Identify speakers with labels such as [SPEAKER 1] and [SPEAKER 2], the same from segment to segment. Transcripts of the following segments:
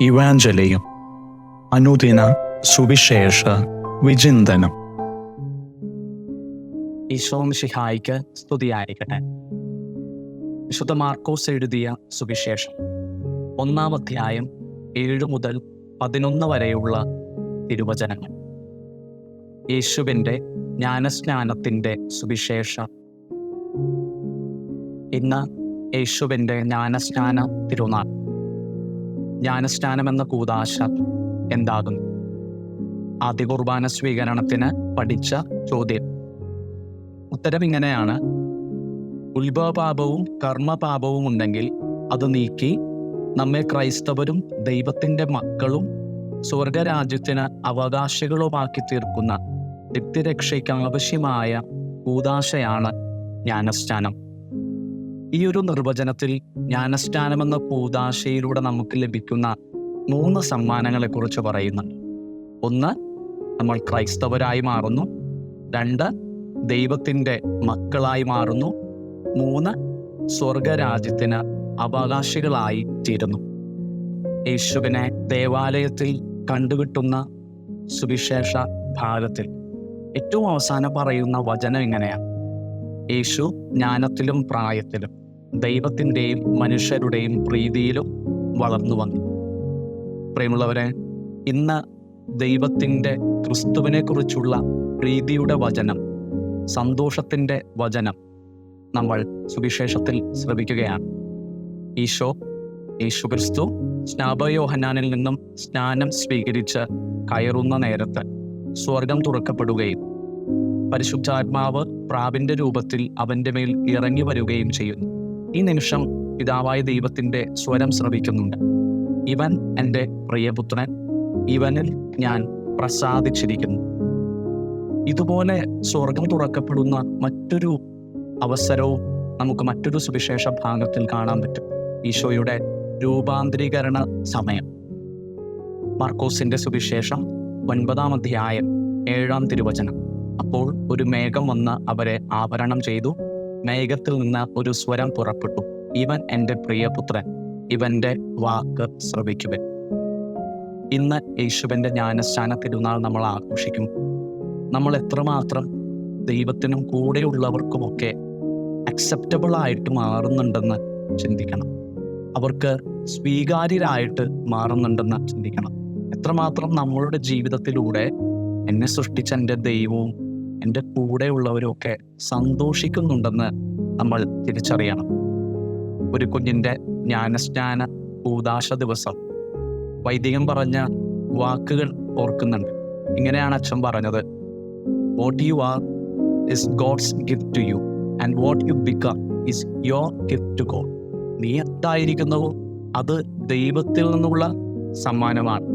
[SPEAKER 1] ഇവാഞ്ചലിയും അനുദിന സുവിശേഷ വിചിന്തനം.
[SPEAKER 2] ഈശോം ഷിഹായിക്ക് സ്തുതിയായിരിക്കട്ടെ. വിശുദ്ധ മാർക്കോസ് എഴുതിയ സുവിശേഷം ഒന്നാം അധ്യായം ഏഴ് മുതൽ പതിനൊന്ന് വരെയുള്ള തിരുവചനങ്ങൾ. യേശുവിന്റെ ജ്ഞാനസ്നാനത്തിന്റെ സുവിശേഷ. ഇന്ന് യേശുവിന്റെ ജ്ഞാനസ്നാന തിരുനാൾ. ജ്ഞാനസ്നാനം എന്ന കൂതാശ എന്താകുന്നു? ആദ്യ കുർബാന സ്വീകരണത്തിന് പഠിച്ച ചോദ്യം. ഉത്തരം ഇങ്ങനെയാണ്. ഉത്ഭവപാപവും കർമ്മപാപവും ഉണ്ടെങ്കിൽ അത് നീക്കി നമ്മെ ക്രൈസ്തവരും ദൈവത്തിന്റെ മക്കളും സ്വർഗരാജ്യത്തിന് അവകാശികളുമാക്കി തീർക്കുന്ന നിത്യരക്ഷയ്ക്ക് ആവശ്യമായ കൂതാശയാണ് ജ്ഞാനസ്നാനം. ഈ ഒരു നിർവചനത്തിൽ ജ്ഞാനസ്നാനം എന്ന കൂതാശയിലൂടെ നമുക്ക് ലഭിക്കുന്ന മൂന്ന് സമ്മാനങ്ങളെക്കുറിച്ച് പറയുന്നുണ്ട്. ഒന്ന് നമ്മൾ ക്രൈസ്തവരായി മാറുന്നു. രണ്ട് ദൈവത്തിന്റെ മക്കളായി മാറുന്നു. മൂന്ന് സ്വർഗരാജ്യത്തിന് അവകാശികളായി തീരുന്നു. യേശുവിനെ ദേവാലയത്തിൽ കണ്ടുകിട്ടുന്ന സുവിശേഷ ഭാഗത്തിൽ ഏറ്റവും അവസാനം പറയുന്ന വചനം ഇങ്ങനെയാണ്. യേശു ജ്ഞാനത്തിലും പ്രായത്തിലും ദൈവത്തിന്റെയും മനുഷ്യരുടെയും പ്രീതിയിലും വളർന്നു വന്നു. പ്രിയമുള്ളവരെ ഇന്ന് ദൈവത്തിന്റെ ക്രിസ്തുവിനെ കുറിച്ചുള്ള പ്രീതിയുടെ വചനം സന്തോഷത്തിന്റെ വചനം നമ്മൾ സുവിശേഷത്തിൽ ശ്രവിക്കുകയാണ്. ഈശോ യേശു ക്രിസ്തു സ്നാപയോഹനാനിൽ നിന്നും സ്നാനം സ്വീകരിച്ച് കയറുന്ന നേരത്ത് സ്വർഗം തുറക്കപ്പെടുകയും പരിശുദ്ധാത്മാവ് പ്രാവിന്റെ രൂപത്തിൽ അവന്റെ മേൽ ഇറങ്ങി വരികയും ചെയ്യുന്നു. ഈ നിമിഷം പിതാവായ ദൈവത്തിന്റെ സ്വരം ശ്രവിക്കുന്നുണ്ട്. ഇവൻ എന്റെ പ്രിയപുത്രൻ ഇവനിൽ ഞാൻ പ്രസാദിച്ചിരിക്കുന്നു. ഇതുപോലെ സ്വർഗം തുറക്കപ്പെടുന്ന മറ്റൊരു അവസരവും നമുക്ക് മറ്റൊരു സുവിശേഷ ഭാഗത്തിൽ കാണാൻ പറ്റും. ഈശോയുടെ രൂപാന്തരീകരണ സമയം. മാർക്കോസിന്റെ സുവിശേഷം ഒൻപതാം അധ്യായം ഏഴാം തിരുവചനം. അപ്പോൾ ഒരു മേഘം വന്ന് അവരെ ആവരണം ചെയ്തു. മേഘത്തിൽ നിന്ന് ഒരു സ്വരം പുറപ്പെട്ടു. ഇവൻ എന്റെ പ്രിയപുത്രൻ ഇവന്റെ വാക്ക് ശ്രവിക്കുവൻ. ഇന്ന് യേശുവിന്റെ ജ്ഞാനസ്ഥാന തിരുനാൾ നമ്മൾ ആഘോഷിക്കും. നമ്മൾ എത്രമാത്രം ദൈവത്തിനും കൂടെയുള്ളവർക്കുമൊക്കെ അക്സെപ്റ്റബിൾ ആയിട്ട് മാറുന്നുണ്ടെന്ന് ചിന്തിക്കണം. അവർക്ക് സ്വീകാര്യരായിട്ട് മാറുന്നുണ്ടെന്ന് ചിന്തിക്കണം. എത്രമാത്രം നമ്മളുടെ ജീവിതത്തിലൂടെ എന്നെ സൃഷ്ടിച്ച എന്റെ ദൈവവും എന്റെ കൂടെയുള്ളവരൊക്കെ സന്തോഷിക്കുന്നുണ്ടെന്ന് നമ്മൾ തിരിച്ചറിയണം. ഒരു കുഞ്ഞിന്റെ ജ്ഞാനസ്നാന ഭൂതാശ ദിവസം. വൈദികം പറഞ്ഞ വാക്കുകൾ ഓർക്കുന്നുണ്ട്. ഇങ്ങനെയാണ് അച്ഛൻ പറഞ്ഞത്. What you are is God's gift to you and what you become is your gift to God നീ എന്തായിരിക്കുന്നുവോ അത് ദൈവത്തിൽ നിന്നുള്ള സമ്മാനമാണ്.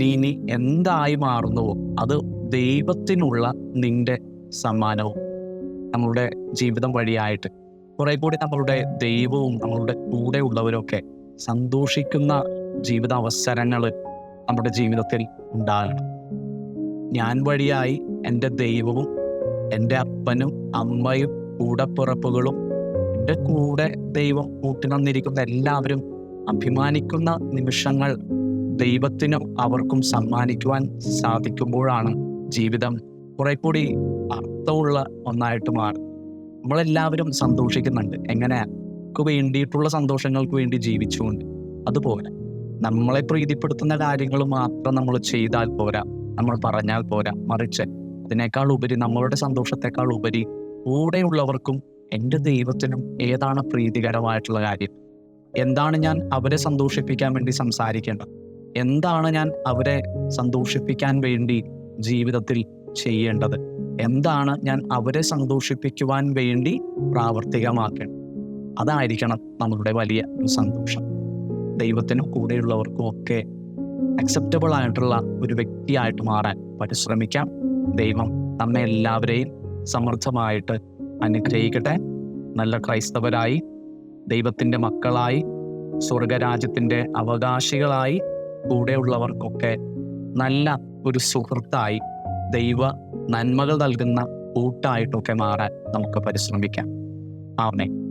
[SPEAKER 2] നീ നീ എന്തായി മാറുന്നുവോ? അത് ദൈവത്തിനുള്ള നിന്റെ സമ്മാനവും നമ്മളുടെ ജീവിതം വഴിയായിട്ട്. കുറെ കൂടി നമ്മളുടെ ദൈവവും നമ്മളുടെ കൂടെ ഉള്ളവരൊക്കെ സന്തോഷിക്കുന്ന ജീവിത അവസരങ്ങൾ നമ്മുടെ ജീവിതത്തിൽ ഉണ്ടാകണം. ഞാൻ വഴിയായി എന്റെ ദൈവവും എന്റെ അപ്പനും അമ്മയും കൂടപ്പിറപ്പുകളും എന്റെ കൂടെ ദൈവം കൂട്ടിനന്നിരിക്കുന്ന എല്ലാവരും അഭിമാനിക്കുന്ന നിമിഷങ്ങൾ ദൈവത്തിനും അവർക്കും സമ്മാനിക്കുവാൻ സാധിക്കുമ്പോഴാണ് ജീവിതം കുറെ കൂടി അർത്ഥമുള്ള ഒന്നായിട്ട് മാറും. നമ്മളെല്ലാവരും സന്തോഷിക്കുന്നുണ്ട്. എങ്ങനെ? നമുക്ക് വേണ്ടിയിട്ടുള്ള സന്തോഷങ്ങൾക്ക് വേണ്ടി ജീവിച്ചുകൊണ്ട്. അതുപോലെ നമ്മളെ പ്രീതിപ്പെടുത്തുന്ന കാര്യങ്ങൾ മാത്രം നമ്മൾ ചെയ്താൽ പോരാ. നമ്മൾ പറഞ്ഞാൽ പോരാ. മറിച്ച് അതിനേക്കാൾ ഉപരി നമ്മളുടെ സന്തോഷത്തെക്കാൾ ഉപരി കൂടെയുള്ളവർക്കും എന്റെ ദൈവത്തിനും ഏതാണ് പ്രീതികരമായിട്ടുള്ള കാര്യം? എന്താണ് ഞാൻ അവരെ സന്തോഷിപ്പിക്കാൻ വേണ്ടി സംസാരിക്കേണ്ടത്? എന്താണ് ഞാൻ അവരെ സന്തോഷിപ്പിക്കാൻ വേണ്ടി ജീവിതത്തിൽ ചെയ്യേണ്ടത്. എന്താണ് ഞാൻ അവരെ സന്തോഷിപ്പിക്കുവാൻ വേണ്ടി പ്രാവർത്തികമാക്കേണ്ടത്? അതായിരിക്കണം നമ്മളുടെ വലിയ ഒരു സന്തോഷം. ദൈവത്തിനും കൂടെയുള്ളവർക്കും ഒക്കെ അക്സെപ്റ്റബിൾ ആയിട്ടുള്ള ഒരു വ്യക്തിയായിട്ട് മാറാൻ പരിശ്രമിക്കാം. ദൈവം നമ്മെ എല്ലാവരെയും സമൃദ്ധമായിട്ട് അനുഗ്രഹിക്കട്ടെ. നല്ല ക്രൈസ്തവരായി ദൈവത്തിന്റെ മക്കളായി സ്വർഗരാജ്യത്തിന്റെ അവകാശികളായി കൂടെയുള്ളവർക്കൊക്കെ നല്ല ഒരു സുഹൃത്തായി ദൈവ നന്മകൾ നൽകുന്ന കൂട്ടായിട്ടൊക്കെ മാറാൻ നമുക്ക് പരിശ്രമിക്കാം. ആമേ